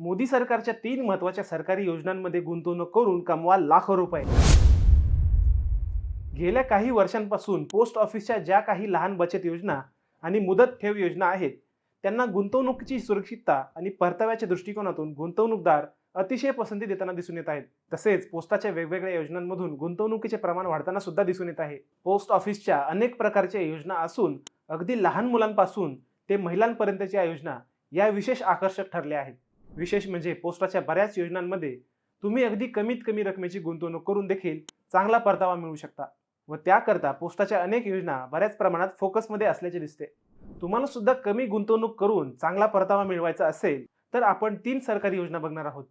मोदी सरकारच्या तीन महत्त्वाच्या सरकारी योजनांमध्ये गुंतवणूक करून कमवा लाखो रुपये. गेल्या काही वर्षांपासून पोस्ट ऑफिसच्या ज्या काही लहान बचत योजना आणि मुदत ठेव योजना आहेत त्यांना गुंतवणुकीची सुरक्षितता आणि परताव्याच्या दृष्टिकोनातून गुंतवणूकदार अतिशय पसंती देताना दिसून येत आहेत. तसेच पोस्टाच्या वेगवेगळ्या योजनांमधून गुंतवणुकीचे प्रमाण वाढताना सुद्धा दिसून येत आहे. पोस्ट ऑफिसच्या अनेक प्रकारच्या योजना असून अगदी लहान मुलांपासून ते महिलांपर्यंतच्या योजना या विशेष आकर्षक ठरल्या आहेत. विशेष म्हणजे पोस्टाच्या बऱ्याच योजनांमध्ये तुम्ही अगदी कमीत कमी रकमेची गुंतवणूक करून देखील चांगला परतावा मिळू शकता व त्याकरता पोस्टाच्या अनेक योजना बऱ्याच प्रमाणात फोकसमध्ये असल्याचे दिसते. तुम्हाला सुद्धा कमी गुंतवणूक करून चांगला परतावा मिळवायचा असेल तर आपण तीन सरकारी योजना बघणार आहोत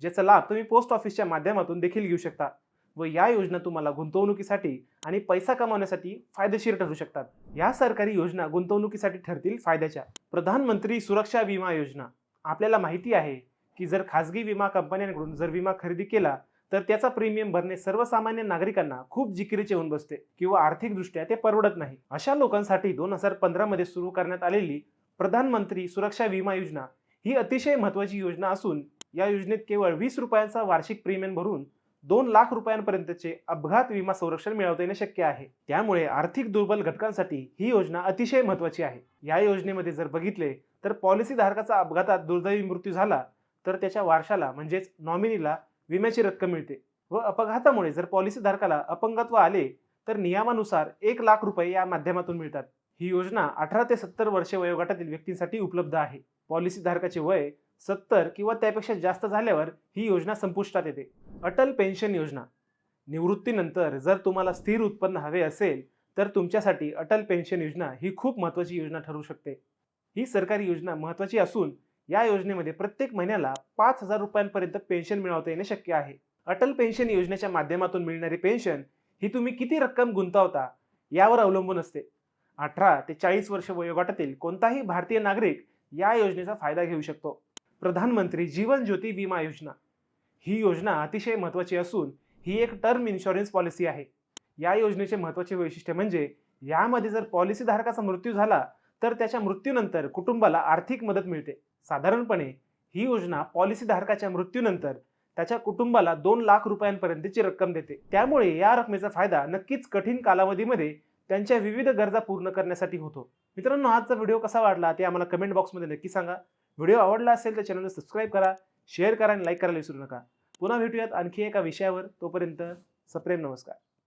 ज्याचा लाभ तुम्ही पोस्ट ऑफिसच्या माध्यमातून देखील घेऊ शकता व या योजना तुम्हाला गुंतवणुकीसाठी आणि पैसा कमावण्यासाठी फायदेशीर ठरू शकतात. या सरकारी योजना गुंतवणुकीसाठी ठरतील फायद्याच्या. प्रधानमंत्री सुरक्षा विमा योजना. आपल्याला माहिती आहे की जर खाजगी विमा कंपन्यांकडून जर विमा खरेदी केला तर त्याचा प्रीमियम भरणे सर्वसामान्य नागरिकांना खूप जिकिरीचे होऊन बसते किंवा आर्थिकदृष्ट्या ते परवडत नाही. अशा लोकांसाठी दोन हजार पंधरामध्ये सुरू करण्यात आलेली प्रधानमंत्री सुरक्षा विमा योजना ही अतिशय महत्त्वाची योजना असून या योजनेत केवळ वीस रुपयांचा वार्षिक प्रीमियम भरून दोन लाख रुपयांपर्यंतचे अपघात विमा संरक्षण मिळवता येणे शक्य आहे. त्यामुळे आर्थिक दुर्बल घटकांसाठी ही योजना अतिशय महत्त्वाची आहे. या योजनेमध्ये जर बघितले तर पॉलिसी धारकाचा अपघातात दुर्दैवी मृत्यू झाला तर त्याच्या वारशाला म्हणजेच नॉमिनीला विम्याची रक्कम मिळते व अपघातामुळे जर पॉलिसी धारकाला अपंगत्व आले तर नियमानुसार एक लाख रुपये या माध्यमातून मिळतात. ही योजना अठरा ते सत्तर वर्षे वयोगटातील व्यक्तींसाठी उपलब्ध आहे. पॉलिसी धारकाचे वय सत्तर किंवा त्यापेक्षा जास्त झाल्यावर ही योजना संपुष्टात येते. अटल पेन्शन योजना. निवृत्तीनंतर जर तुम्हाला स्थिर उत्पन्न हवे असेल तर तुमच्यासाठी अटल पेन्शन योजना ही खूप महत्त्वाची योजना ठरू शकते. ही सरकारी योजना महत्त्वाची असून या योजनेमध्ये प्रत्येक महिन्याला पाच हजार रुपयांपर्यंत पेन्शन मिळवता येणे शक्य आहे. अटल पेन्शन योजनेच्या माध्यमातून मिळणारी पेन्शन ही तुम्ही किती रक्कम गुंतवता यावर अवलंबून असते. अठरा ते चाळीस वर्ष वयोगटातील कोणताही भारतीय नागरिक या योजनेचा फायदा घेऊ शकतो. प्रधानमंत्री जीवन ज्योती विमा योजना. ही योजना अतिशय महत्त्वाची असून ही एक टर्म इन्शुरन्स पॉलिसी आहे. या योजनेचे महत्त्वाचे वैशिष्ट्य म्हणजे यामध्ये जर पॉलिसीधारकाचा मृत्यू झाला तर त्याच्या मृत्यूनंतर कुटुंबाला आर्थिक मदत मिळते. साधारणपणे ही योजना पॉलिसीधारकाच्या मृत्यूनंतर त्याच्या कुटुंबाला दोन लाख रुपयांपर्यंतची रक्कम देते. त्यामुळे या रकमेचा फायदा नक्कीच कठीण कालावधीमध्ये त्यांच्या विविध गरजा पूर्ण करण्यासाठी होतो. मित्रांनो आजचा व्हिडिओ कसा वाटला ते आम्हाला कमेंट बॉक्समध्ये नक्की सांगा. व्हिडिओ आवडला असेल तर चॅनलला सबस्क्राईब करा शेअर करा आणि लाईक करायला विसरू नका. पुन्हा भेटूयात आणखी एका विषयावर. तोपर्यंत सप्रेम नमस्कार.